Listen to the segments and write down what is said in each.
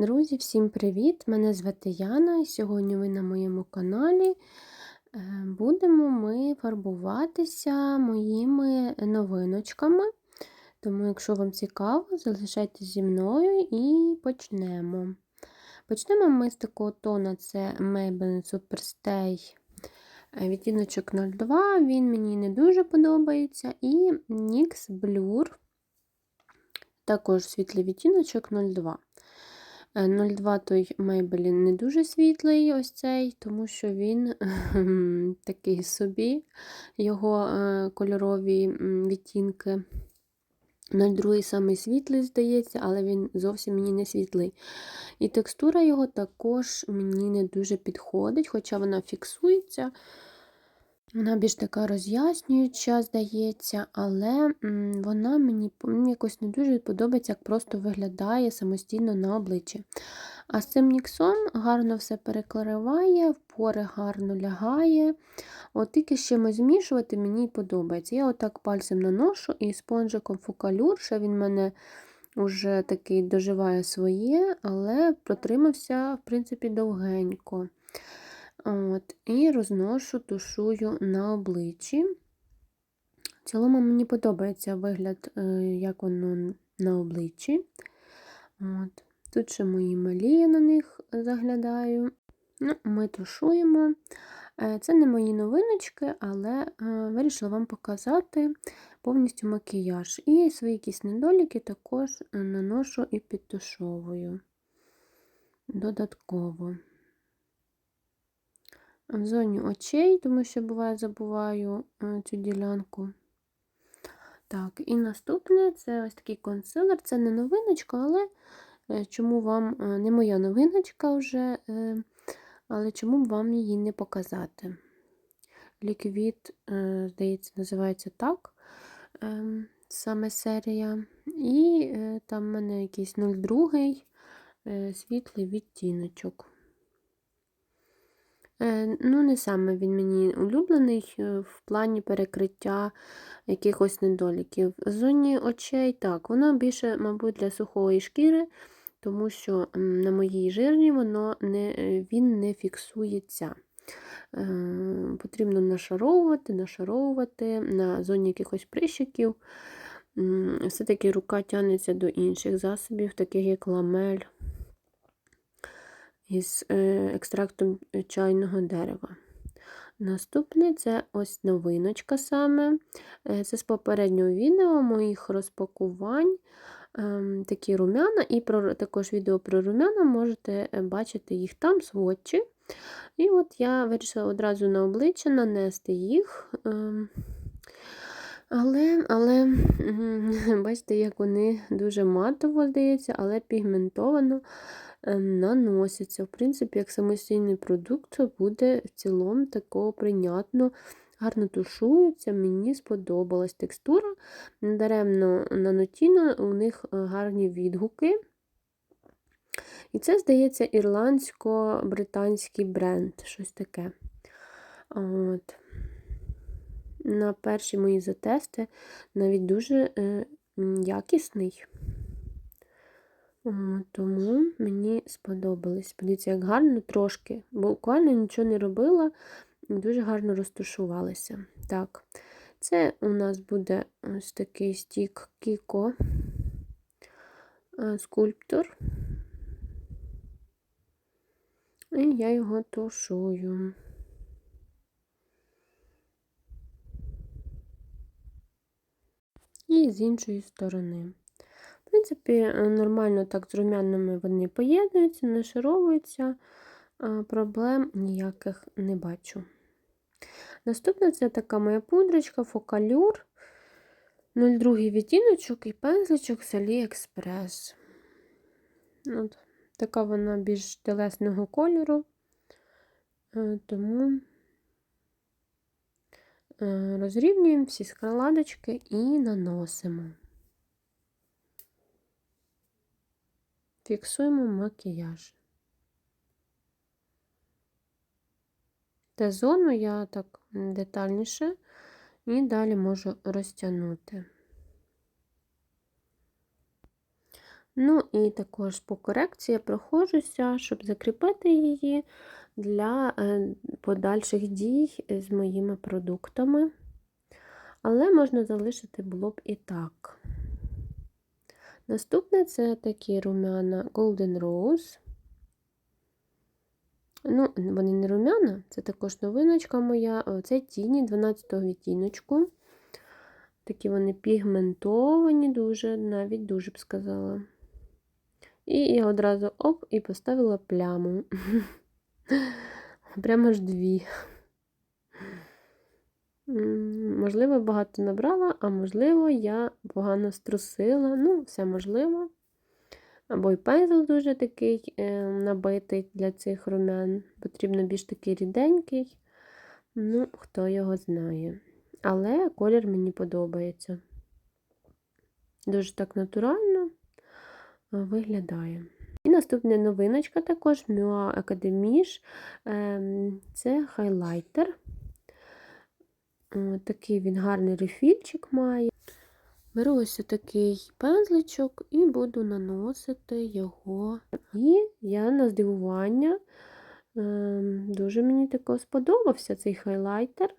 Друзі, всім привіт! Мене звати Яна, і сьогодні ви на моєму каналі Е, будемо ми фарбуватися моїми новиночками. Тому, якщо вам цікаво, залишайтесь зі мною і почнемо. Почнемо ми з такого тона: це Maybelline Superstay е, відтіночок 02, він мені не дуже подобається. І NYX Blur, також світлий відтіночок 02. 02 е, той Maybelline не дуже світлий, ось цей, тому що він такий собі, його е, кольорові відтінки. 02 самий світлий, здається, але він зовсім мені не світлий. І текстура його також мені не дуже підходить, хоча вона фіксується. Вона більш така роз'яснююча, здається, але вона мені якось не дуже подобається, як просто виглядає самостійно на обличчі. А з цим ніксом гарно все перекриває, в пори гарно лягає. От Тільки з чимось змішувати мені подобається. Я отак пальцем наношу і спонжиком фокалюр, що він мене вже такий доживає своє, але протримався, в принципі, довгенько. От, І розношу, тушую на обличчі. В цілому мені подобається вигляд, е, як воно на обличчі. От. Тут ще мої малі я на них заглядаю. Ну, Ми тушуємо. Е, це не мої новиночки, але е, вирішила вам показати повністю макіяж. І свої якісь недоліки також наношу і підтушовую додатково в зоні очей, тому що буває, забуваю е, цю ділянку. Так, і наступне це ось такий консилер. Це не новиночка, але е, чому вам е, не моя новиночка вже, але чому б вам її не показати? Ліквід, здається, називається так. Саме серія. І там в мене якийсь 02 світлий відтіночок. Е, ну, не саме він мені улюблений е, в плані перекриття якихось недоліків. В зоні очей, так, воно більше, мабуть, для сухої шкіри, тому що на моїй жирні воно не, е, він не фіксується. Потрібно нашаровувати, нашаровувати на зоні якихось прищиків. Все-таки рука тягнеться до інших засобів, таких як ламель із е, екстрактом е, чайного дерева. Наступне це ось новиночка саме. Е, це з попереднього відео моїх розпакувань. Ем, такі рум'яна, і про, також відео про рум'яна можете бачити їх там, сводчі. І от я вирішила одразу на обличчя нанести їх. Ем, але, але, бачите, як вони дуже матово, здається, але пігментовано. Ем, наносяться. В принципі, як самостійний продукт буде в цілому такого прийнятно. Гарно тушується, мені сподобалась текстура. Недаремно на нотіно у них е, гарні відгуки. І це, здається, ірландсько-британський бренд, щось таке. От. На перші мої затести навіть дуже е, якісний. Тому мені сподобались. Подивіться, як гарно трошки, буквально нічого не робила, дуже гарно розташувалися. Так, це у нас буде ось такий стік Кіко скульптор. І я його тушую. І з іншої сторони. Принципі, е, нормально так з рум'янами вони поєднуються, нашаровуються, проблем ніяких не бачу. Наступна це така моя пудрочка Фокалюр 02 відтіночок і пензличок з AliExpress. От, Така вона більш телесного кольору, е, тому е, розрівнюємо всі складочки і наносимо. Фіксуємо макіяж. Те зону я так детальніше і далі можу розтягнути. Ну і також по корекції я проходжуся, щоб закріпити її для е, подальших дій з моїми продуктами. Але можна залишити було б і так. Наступне це такі рум'яна Golden Rose. Ну, вони не рум'яна, це також новиночка моя. Це тіні 12-го відтіночку. Такі вони пігментовані, дуже, навіть дуже б сказала. І я одразу оп, і поставила пляму. Прямо ж дві. Можливо, багато набрала, а можливо, я погано струсила. Ну, все можливо. Або й пензл дуже такий е, набитий для цих румян. Потрібно більш такий ріденький. Ну, хто його знає. Але колір мені подобається. Дуже так натурально виглядає. І наступна новиночка також Mua Academy. Ем, це хайлайтер. Такий він гарний рефільчик має. Беру ось такий пензличок і буду наносити його. І я на здивування ем, дуже мені тако сподобався цей хайлайтер.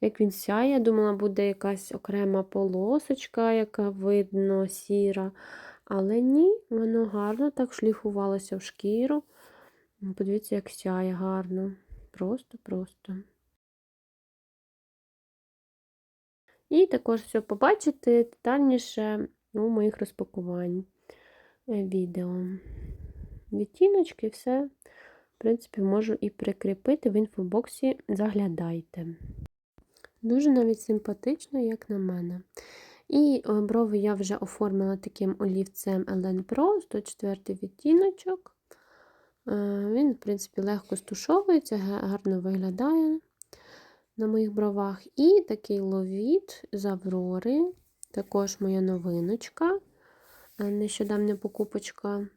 Як він сяє, думала, буде якась окрема полосочка, яка видно, сіра. Але ні, воно гарно так шліфувалося в шкіру. Подивіться, як сяє гарно. Просто-просто. І також все побачите детальніше у моїх розпакувань е, відео. Відтіночки, все, в принципі, можу і прикріпити в інфобоксі, заглядайте. Дуже навіть симпатично, як на мене. І е, брови я вже оформила таким олівцем Ellen Pro 104 відтіночок. Е, він, в принципі, легко стушовується, гарно виглядає на моїх бровах. І такий ловіт з Аврори, також моя новиночка, е, нещодавня покупочка.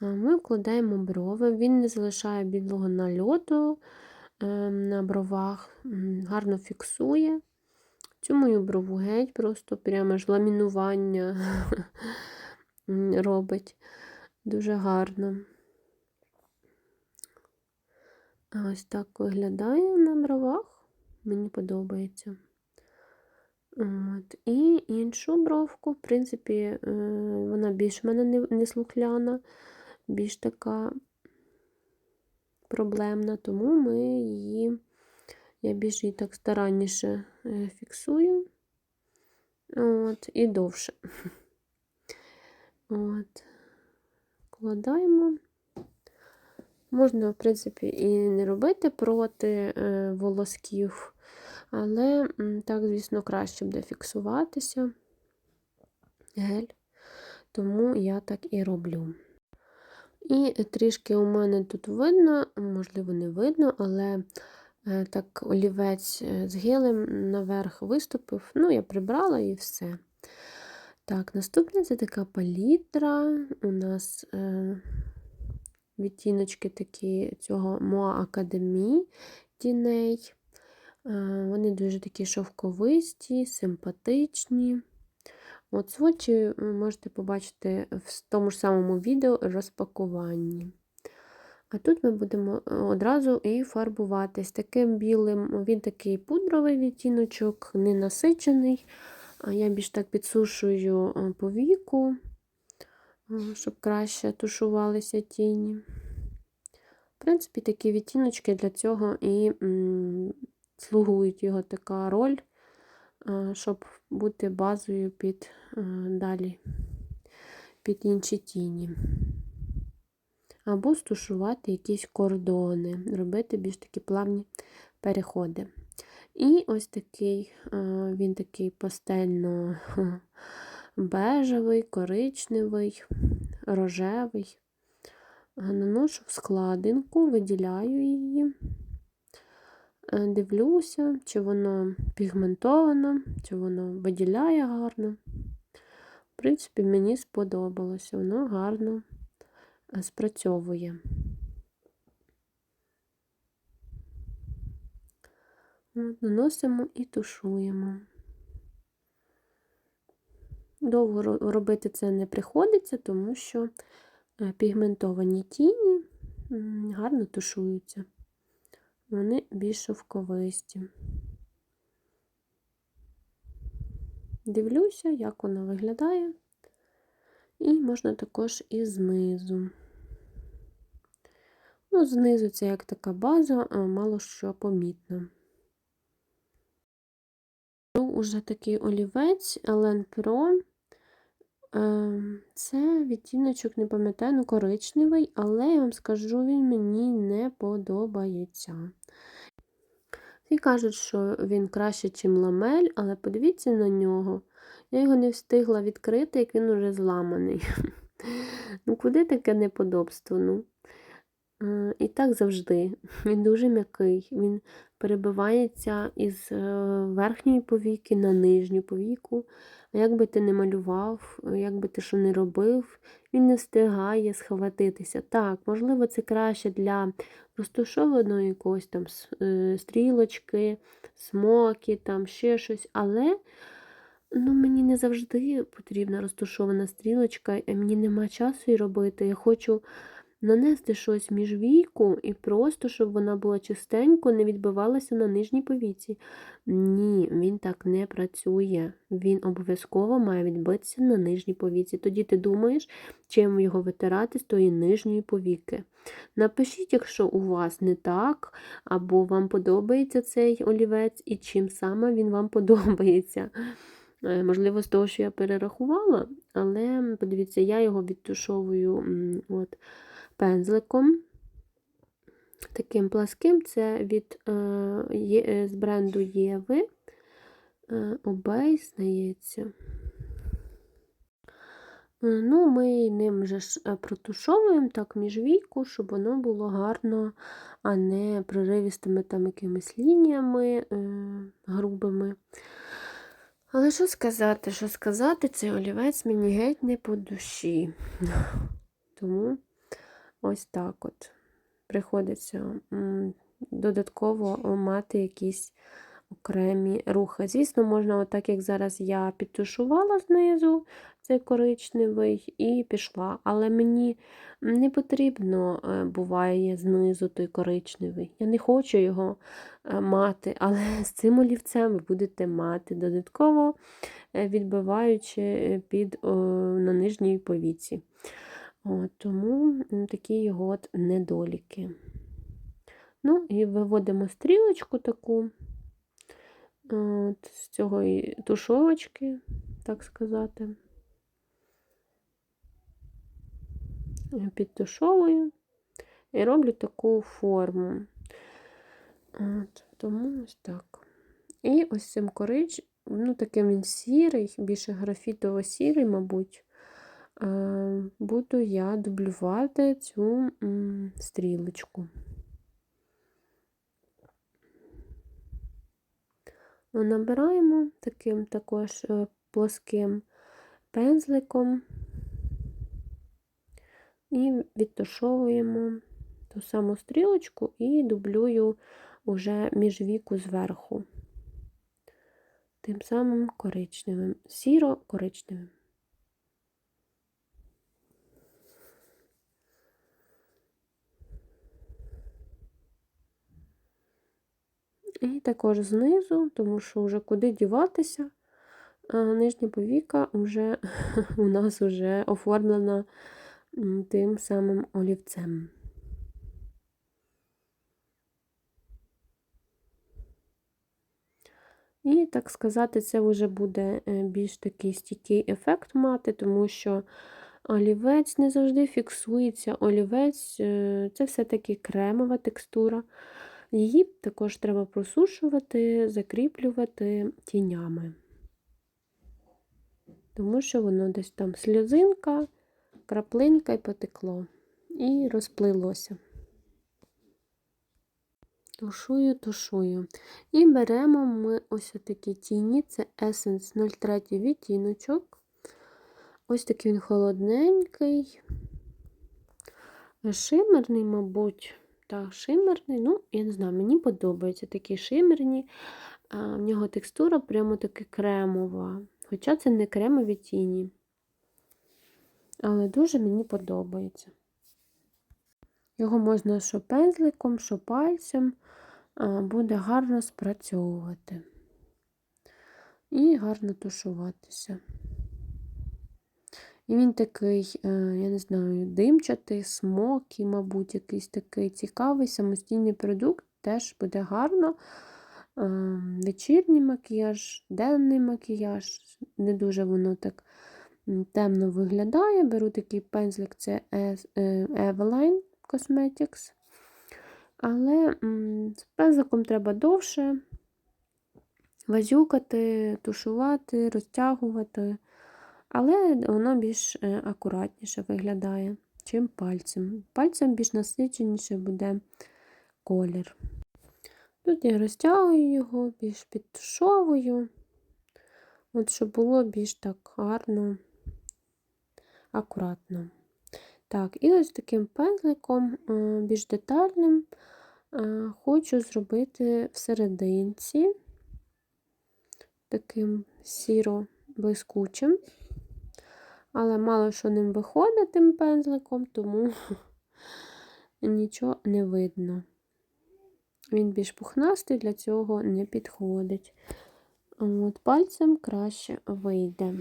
Ми вкладаємо брови, він не залишає білого нальоту на бровах, гарно фіксує. Цю мою брову геть, просто прямо ж ламінування робить дуже гарно. Ось так виглядає на бровах, мені подобається. От. І іншу бровку, в принципі, е, вона більш в мене не слухляна, більш така проблемна, тому ми її. Я більш її так старанніше е, фіксую. От, І довше. От. Вкладаємо. Можна, в принципі, і не робити проти е, волосків, але так, звісно, краще буде фіксуватися гель, тому я так і роблю. І трішки у мене тут видно, можливо, не видно, але Е, так олівець е, з гелем наверх виступив. Ну, я прибрала і все. Так, наступне це така палітра. У нас е, відтіночки такі цього Moa Academy тіней. Е, вони дуже такі шовковисті, симпатичні. От свочі можете побачити в тому ж самому відео розпакуванні. А тут ми будемо е, одразу і фарбуватись таким білим, він такий пудровий відтіночок, не насичений. Я більш так підсушую е, по віку, щоб краще тушувалися тіні. В принципі, такі відтіночки для цього і слугують його така роль, щоб бути базою під далі під інші тіні або стушувати якісь кордони, робити більш такі плавні переходи. І ось такий, він такий пастельно бежевий, коричневий, рожевий. Наношу в складинку, виділяю її, е, дивлюся, чи воно пігментовано, чи воно виділяє гарно. В принципі, мені сподобалося, воно гарно спрацьовує. От, Наносимо і тушуємо. Довго робити це не приходиться, тому що е, пігментовані тіні гарно тушуються. Вони більш шовковисті. Дивлюся, як вона виглядає. І можна також і знизу. Ну, знизу це як така база, мало що помітно. Ну, уже такий олівець Elen Pro. Ем, Це відтіночок, не пам'ятаю, ну коричневий, але я вам скажу, він мені не подобається. Всі кажуть, що він краще, ніж ламель, але подивіться на нього. Я його не встигла відкрити, як він уже зламаний. Ну, куди таке неподобство? Ну? Е, І так завжди. Він дуже м'який. Він перебивається із е, верхньої повіки на нижню повіку. А як би ти не малював, як би ти що не робив, він не встигає схватитися. Так, можливо, це краще для розташованої якогось там е, стрілочки, смоки, там ще щось, але ну, мені не завжди потрібна розташована стрілочка, мені нема часу її робити. Я хочу нанести щось між війку і просто, щоб вона була чистенько, не відбивалася на нижній повіці. Ні, він так не працює. Він обов'язково має відбитися на нижній повіці. Тоді ти думаєш, чим його витирати з тої нижньої повіки. Напишіть, якщо у вас не так, або вам подобається цей олівець, і чим саме він вам подобається. Е, Можливо, з того, що я перерахувала, але подивіться, я його відтушовую от, пензликом. Таким пласким це від е, е, з бренду Єви. Е, Обей, здається. Е, Ну, ми ним же ж е, протушовуємо так між війку, щоб воно було гарно, а не проривістими там якимись лініями е, грубими. Але що сказати, що сказати, цей олівець мені геть не по душі. Тому ось так от. Приходиться додатково мати якісь окремі рухи. Звісно, можна, отак, як зараз я підтушувала знизу цей коричневий і пішла. Але мені не потрібно, е, буває, знизу той коричневий. Я не хочу його е, мати, але з цим олівцем ви будете мати додатково е, відбиваючи під на нижній повіці. Тому такі його от недоліки. Ну, і виводимо стрілочку таку от, з цього тушовочки, так сказати. Підтушовую і роблю таку форму. От, тому ось так. І ось цим корич, ну таким він сірий, більше графітово-сірий, мабуть, буду я дублювати цю стрілочку. Ну, Набираємо таким також е, плоским пензликом і відтушовуємо ту саму стрілочку і дублюю уже між віку зверху. Тим самим коричневим, сіро-коричневим. І також знизу, тому що вже куди діватися, нижня повіка вже у нас вже оформлена тим самим олівцем. І, так сказати, це вже буде е, більш такий стійкий ефект мати, тому що олівець не завжди фіксується. Олівець е, це все-таки кремова текстура. Її також треба просушувати, закріплювати тінями. Тому що воно десь там сльозинка, краплинка і потекло. І розплилося. Тушую, тушую. І беремо ми ось такі тіні, це Essence 03 відтіночок. Ось такий він холодненький, шимерний, мабуть. Так, шимерний, ну, я не знаю, мені подобаються такі шимерні. В нього текстура прямо таки кремова. Хоча це не кремові тіні. Але дуже мені подобається. Його можна що пензликом, що пальцем, буде гарно спрацьовувати і гарно тушуватися. І він такий, е, я не знаю, димчатий, смокий, мабуть, якийсь такий цікавий самостійний продукт, теж буде гарно. Е, вечірній макіяж, денний макіяж, не дуже воно так темно виглядає. Беру такий пензлик, це е, Eveline Cosmetics. Але з пензликом треба довше вазюкати, тушувати, розтягувати. Але воно більш е, акуратніше виглядає, чим пальцем. Пальцем більш насиченіше буде колір. Тут я розтягую його, більш підтушовую, от щоб було більш так гарно, акуратно. Так, і ось таким пензликом, е, більш детальним, е, хочу зробити всерединці, таким сіро-блискучим але мало що ним виходить тим пензликом, тому нічого не видно. Він більш пухнастий, для цього не підходить. От Пальцем краще вийде.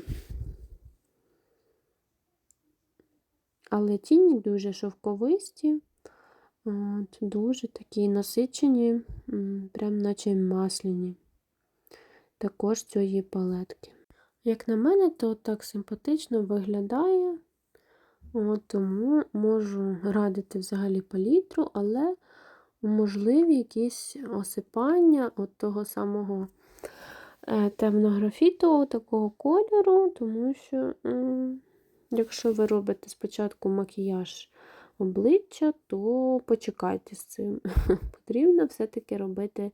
Але тіні дуже шовковисті, от, дуже такі насичені, прям наче масляні. Також цієї палетки. Як на мене, то так симпатично виглядає, От, тому можу радити взагалі палітру, але можливі якісь осипання от того самого е, темно-графітового такого кольору, тому що, якщо ви робите спочатку макіяж обличчя, то почекайте з цим. Потрібно все-таки робити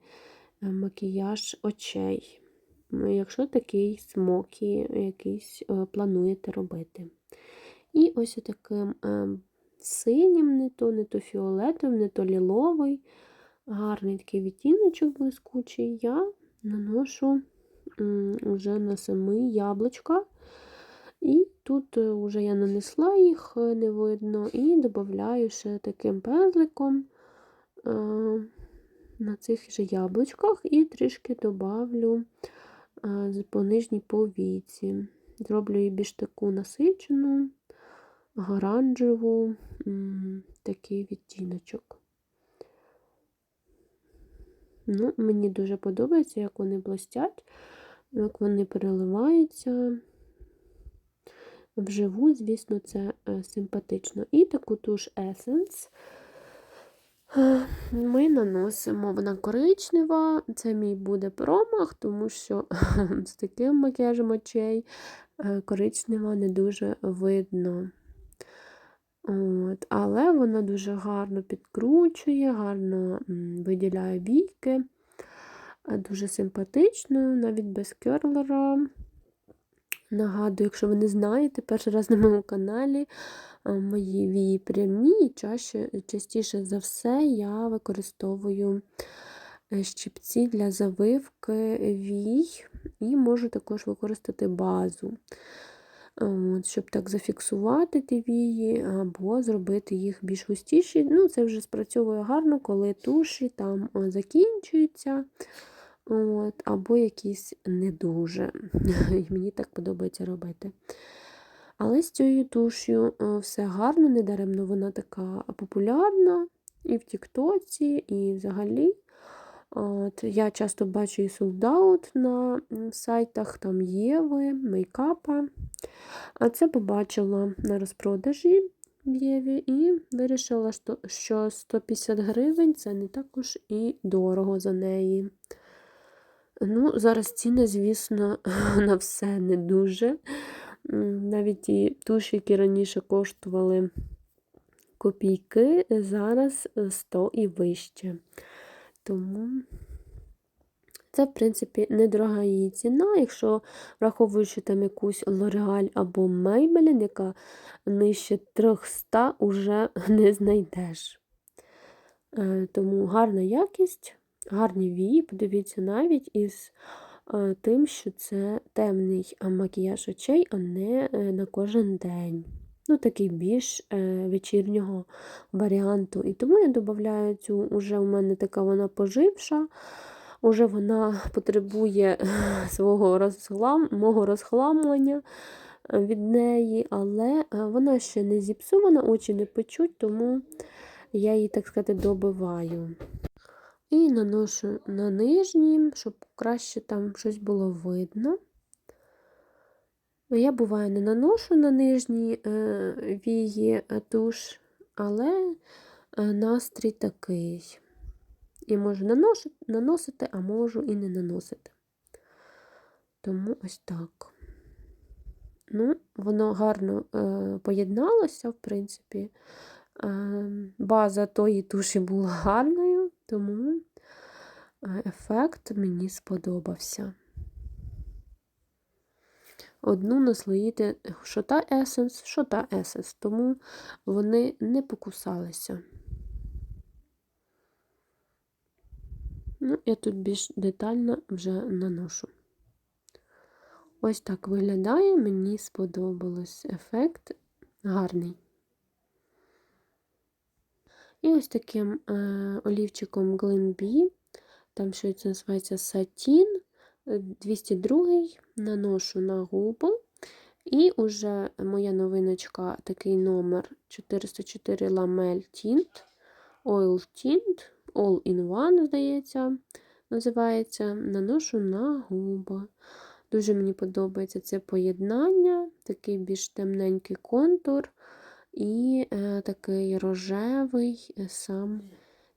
е, макіяж очей якщо такий смокі якийсь е, плануєте робити. І ось таким е, синім, не то, не то фіолетовим, не то ліловий, гарний такий відтіночок блискучий, я наношу вже на самі яблучка. І тут вже я нанесла їх, е, не видно, і додаю ще таким пензликом на цих же яблучках і трішки добавлю по нижній повіці. Зроблю її більш таку насичену, оранжеву, такий відтіночок. Ну, Мені дуже подобається, як вони блистять, як вони переливаються. Вживу, звісно, це е, симпатично. І таку туш Essence ми наносимо вона коричнева, це мій буде промах, тому що з таким макіяжем очей е, коричнева не дуже видно. От, Але вона дуже гарно підкручує, гарно виділяє війки, е, дуже симпатично, навіть без керлера. Нагадую, якщо ви не знаєте, перший раз на моєму каналі мої вії прямі, і чаще, частіше за все я використовую е, щипці для завивки вій, і можу також використати базу, От, щоб так зафіксувати ті вії, або зробити їх більш густіші. Ну, Це вже спрацьовує гарно, коли туші там закінчуються. От, Або якісь не дуже. Мені так подобається робити. Але з цією туш'ю е, все гарно, недаремно вона така популярна і в Тіктоці, і взагалі. От, Я часто бачу і солдаут на сайтах там Єви, мейкапа. А це побачила на розпродажі в Єві і вирішила, що 150 гривень це не також і дорого за неї. Ну, Зараз ціни, звісно, на все не дуже. Навіть ті туші, які раніше коштували копійки, зараз 100 і вище. Тому це, в принципі, недорога її ціна, якщо враховуючи там якусь L'Oreal або Maybelline, яка нижче 300 уже не знайдеш. Е, тому гарна якість, гарні вії, подивіться, навіть із е, тим, що це темний е, макіяж очей, а не е, на кожен день. Ну, такий більш е, вечірнього варіанту. І тому я додаю цю, уже у мене така вона поживша, уже вона потребує свого розхлам, мого розхламлення е, від неї, але е, вона ще не зіпсована, очі не печуть, тому я її, так сказати, добиваю. І наношу на нижній, щоб краще там щось було видно. Я буває не наношу на нижній е, вії е, туш, але е, настрій такий. І можу наносити, а можу і не наносити. Тому ось так. Ну, воно гарно е, поєдналося, в принципі. Е, база тої туші була гарною, тому е, ефект мені сподобався. Одну наслоїти що та есенс, що та есенс, тому вони не покусалися. Ну, я тут більш детально вже наношу. Ось так виглядає, мені сподобалось ефект гарний. І ось таким е, олівчиком Glen там що це називається сатін, 202 наношу на губу. І уже моя новиночка, такий номер 404 Lamel Tint, Oil Tint, All in One, здається, називається, наношу на губи. Дуже мені подобається це поєднання, такий більш темненький контур і е, такий рожевий е, сам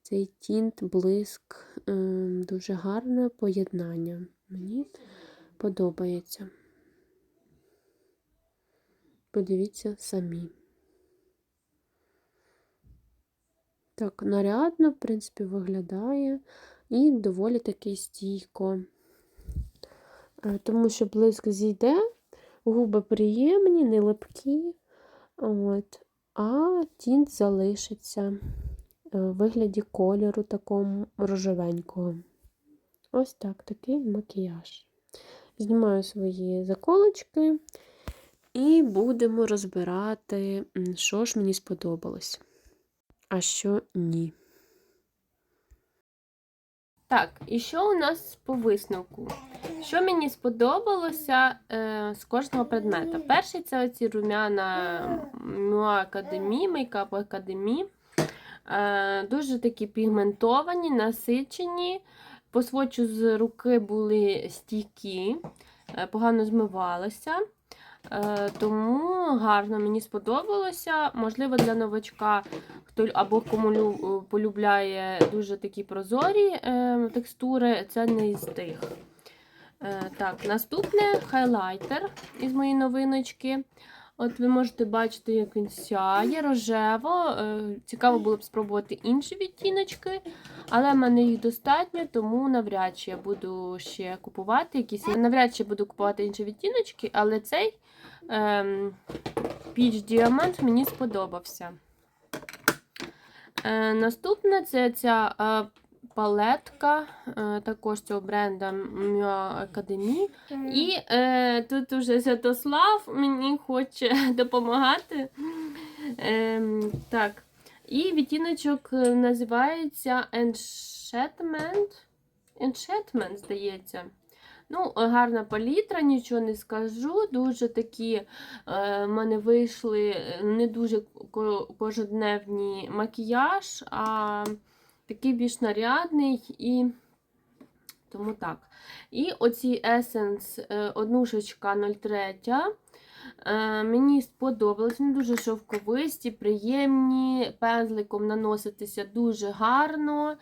цей тінт, блиск, е, дуже гарне поєднання. Мені подобається. Подивіться самі. Так, нарядно, в принципі, виглядає і доволі таки стійко. Е, Тому що блиск зійде, губи приємні, не липкі, от, а тінт залишиться в вигляді кольору такого рожевенького. Ось так, такий макіяж. Знімаю свої заколочки і будемо розбирати, що ж мені сподобалось, а що ні. Так, і що у нас по висновку? Що мені сподобалося е, з кожного предмета? Перший це оці румяна Академі, Мейкап Академі. Е, дуже такі пігментовані, насичені. По свочу з руки були стійкі, е, погано змивалися. Е, Тому гарно мені сподобалося. Можливо, для новачка, хто або кому полюбляє дуже такі прозорі е, текстури, це не із тих. Е, Так, наступне хайлайтер із моєї новиночки. От ви можете бачити, як він сяє рожево. Е, Цікаво було б спробувати інші відтіночки, але в мене їх достатньо, тому навряд чи я буду ще купувати якісь. Навряд чи буду купувати інші відтіночки, але цей ем, Peach Diamond мені сподобався. Е, наступне це ця е, палетка, е, також цього бренда Mio Academy. І е, тут уже Святослав мені хоче допомагати. Е, так. І відтіночок називається Enchantment. Enchantment, здається. Ну, гарна палітра, нічого не скажу. Дуже такі е, в мене вийшли е, не дуже ко- кожедневні макіяж, а такий більш нарядний і тому так. І оці Essence е, однушечка 03. Е, Мені сподобалось, вони дуже шовковисті, приємні, пензликом наноситися дуже гарно.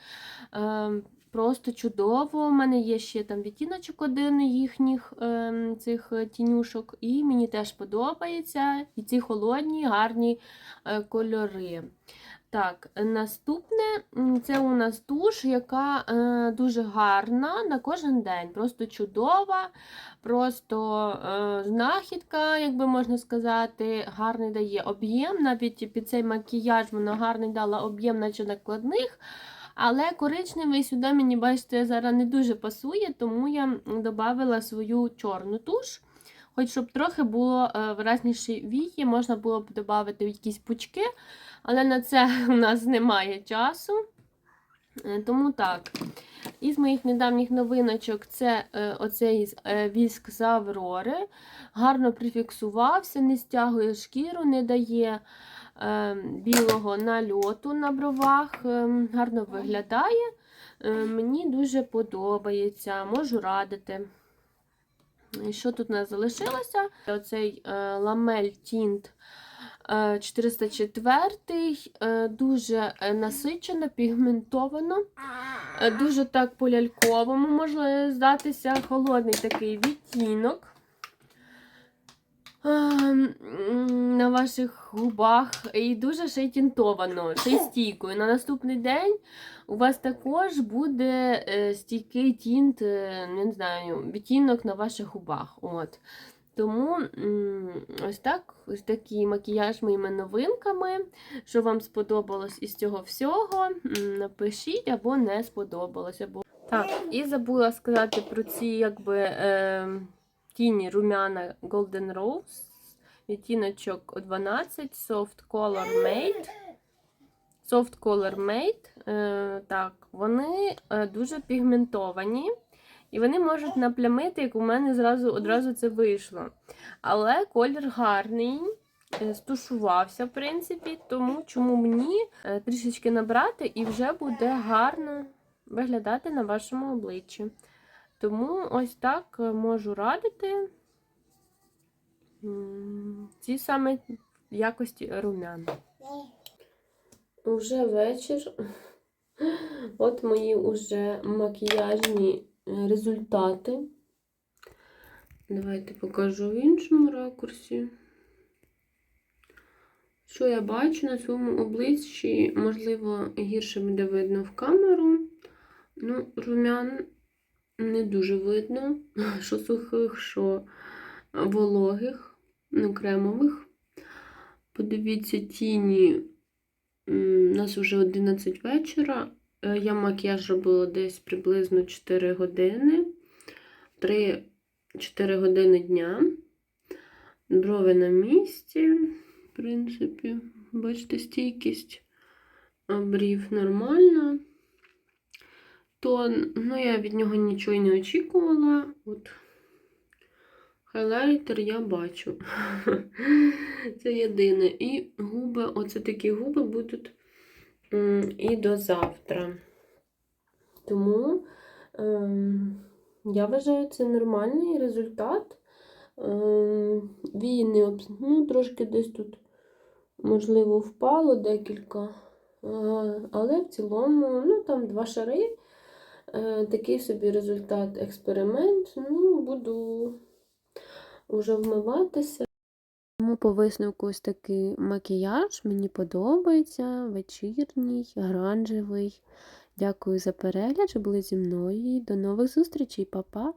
Просто чудово. У мене є ще там відтіночок один їхніх е, цих тінюшок, і мені теж подобається. І ці холодні, гарні е, кольори. Так, наступне це у нас туш, яка е, дуже гарна на кожен день. Просто чудова, просто е, знахідка, як би можна сказати, гарний дає об'єм. Навіть під цей макіяж вона гарний дала об'єм, наче накладних. Але коричневий сюди мені, бачите, зараз не дуже пасує, тому я додала свою чорну туш. Хоч щоб трохи було е, виразніші вії, можна було б додати якісь пучки, але на це у нас немає часу. Е, Тому так. Із моїх недавніх новиночок це е, оцей віск з Аврори. Гарно прифіксувався, не стягує шкіру, не дає білого нальоту на бровах. е, гарно виглядає. Е, мені дуже подобається, можу радити. Що тут у нас залишилося? Оцей е, ламель тінт е, 404, е, дуже насичено, пігментовано, дуже так по-ляльковому може здатися холодний такий відтінок. На ваших губах і дуже ще й тінтовано, ще й стійкою. На наступний день у вас також буде е, стійкий тінт, е, не знаю, відтінок на ваших губах. От. Тому ось так, ось такий макіяж моїми новинками. Що вам сподобалось із цього всього, напишіть або не сподобалось. Або... Так, і забула сказати про ці якби, е, тіні румяна Golden Rose. Відтіночок 12 Soft Color Made. Soft Color Made. Е, так, вони е, дуже пігментовані. І вони можуть наплямити, як у мене зразу одразу це вийшло. Але колір гарний, е, стушувався, в принципі, тому чому мені трішечки набрати і вже буде гарно виглядати на вашому обличчі. Тому ось так е, можу радити ці саме якості румян. Уже вечір. От мої уже макіяжні е, результати. Давайте покажу в іншому ракурсі. Що я бачу на своєму обличчі, можливо, гірше буде видно в камеру. Ну, румян не дуже видно, що сухих, що вологих, ну, кремових. Подивіться, тіні. У нас вже 11 вечора. Е, Я макіяж робила десь приблизно 4 години. 3-4 години дня. Брови на місці, в принципі, бачите, стійкість брів нормальна. То, ну, я від нього нічого не очікувала. От хайлайтер я бачу. Це єдине. І губи, оце такі губи будуть і до завтра. Тому ем, я вважаю, це нормальний результат. Ем, обс... ну, трошки десь тут, можливо, впало декілька. Е, Але в цілому, ну, там два шари. Е, Такий собі результат експеримент. Ну, буду вже вмиватися. Тому по висновку ось такий макіяж мені подобається, вечірній, оранжевий. Дякую за перегляд, що були зі мною. До нових зустрічей, Па-па!